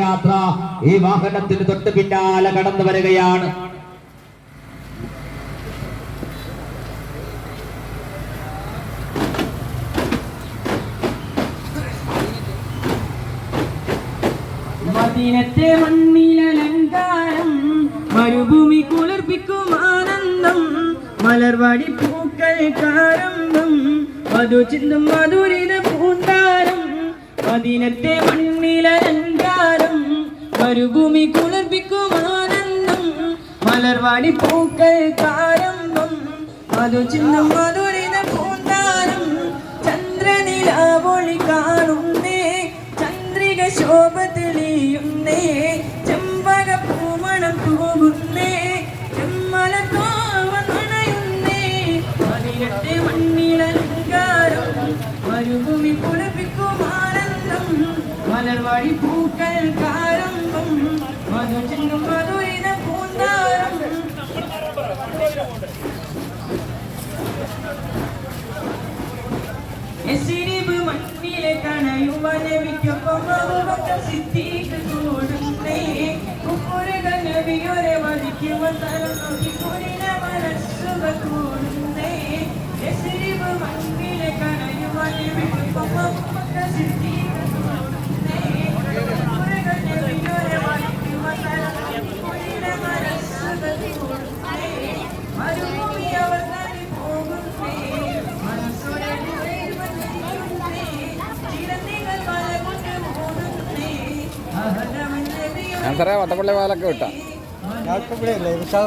യാത്ര ഈ വാഹനത്തിന് തൊട്ട് പിന്നാലെ കടന്നു വരികയാണ്. മദീനത്തെ മണ്ണിലലങ്കാരം മരുഭൂമി കുളിർപ്പിക്കും ആനന്ദം മലർവാടി പൂക്കൾ കാരംഭം മധു ചിന്തും മധുരിത പൂന്താരം. മദീനത്തെ മണ്ണിലലങ്കാരം മരുഭൂമി കുളിർപ്പിക്കും ആനന്ദം. മലർവാടി പൂക്കൾ കാരംഭം. മധു ചിന്തും മധുരിത പൂന്താരം. ചന്ദ്രനിലാവൊളി എസിരിവ് മണ്ണിലെ കണയുവാൻ ലഭിക്കൊപ്പം അബൂബക്കർ സിദ്ദീഖ് കൂടുന്നേ കുപ്പുരകൾ നബിയൊരെ വധിക്കുവാൻ തരം നോക്കി കുരിന മനസ്സുക കൂടുന്നേ എസിരിവ് മണ്ണിലെ അബൂബക്കർ സിദ്ദീഖ് കൂടുന്നേ കുപ്പുരകൾ നബിയൊരെ വധിക്കുവാൻ തരം നോക്കി കുരിന മനസ്സുക കൂടുന്നേ മരുഭൂമി അവർ നദി പോകുന്നേ മനസ്സുടെ ഞാൻ സാറേ വട്ടപ്പള്ളി പാലൊക്കെ വിട്ടാ. ഞാൽപ്പള്ളിയല്ലേ വിശാല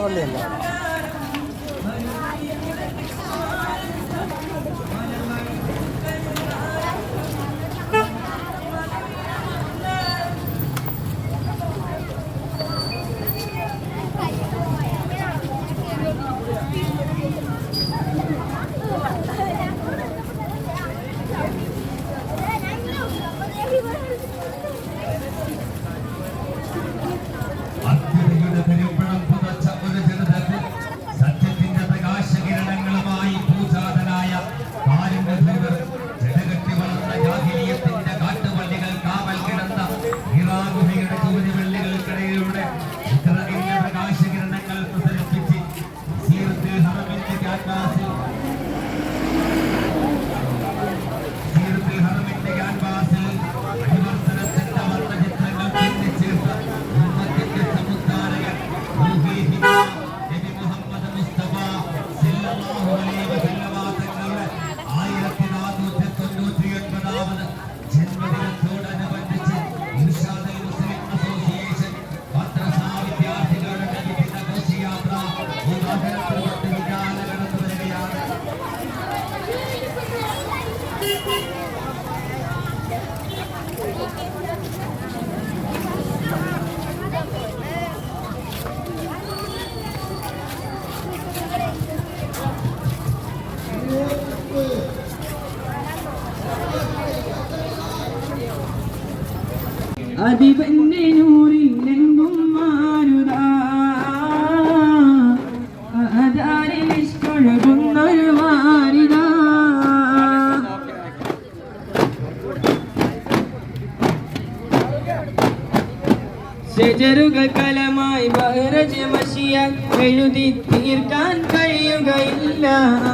അതിവന്റെ നൂറിലെങ്കും മാരുതാ അതാരിൽ ഇഷ്കൊഴുകുന്നൊരു മാരിതാ ഷെജറുകൾ കലമായി ബഹ്റജമഷിയാൽ എഴുതി തീർക്കാൻ കഴിയുകയില്ല.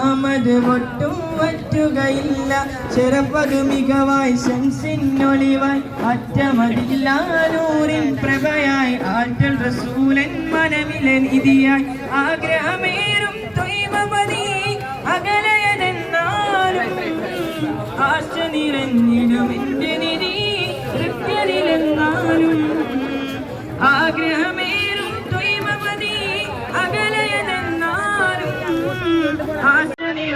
ആമത് ഒട്ടും വറ്റുകയില്ല ചെറുപ്പതു മികവായി ശംസിനൊളിവായി അറ്റമതില്ല നൂറിൻ പ്രഭയായി ആറ്റൽ റസൂലൻ മനമിലെ നിധിയായി ആഗ്രഹമേറും തൊയ്മതി അകലയതെന്നാലും ആശ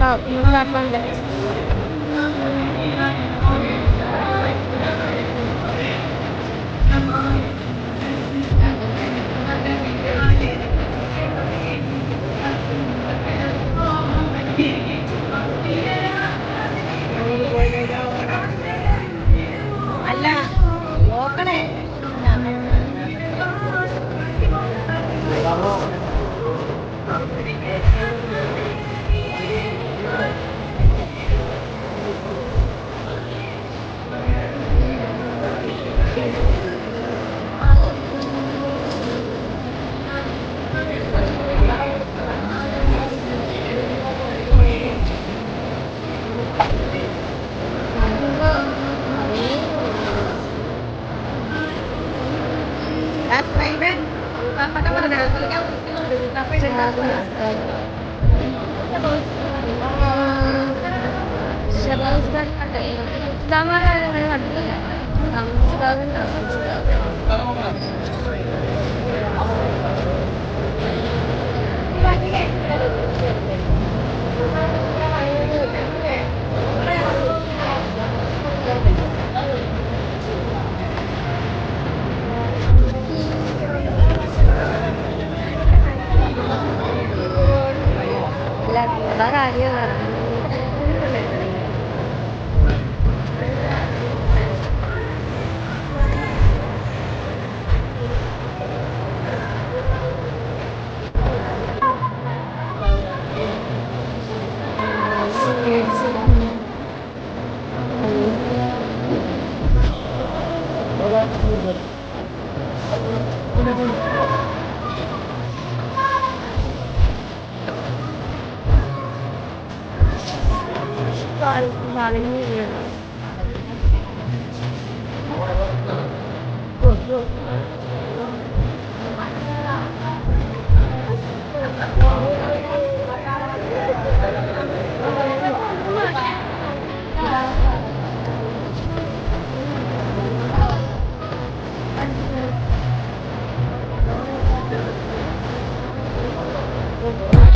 ഉണ്ടാവും നിങ്ങൾ വരണുണ്ട് അല്ല നോക്കണേ. Tama na, ano, ano, ano, ano, ano, ano, Soal suka.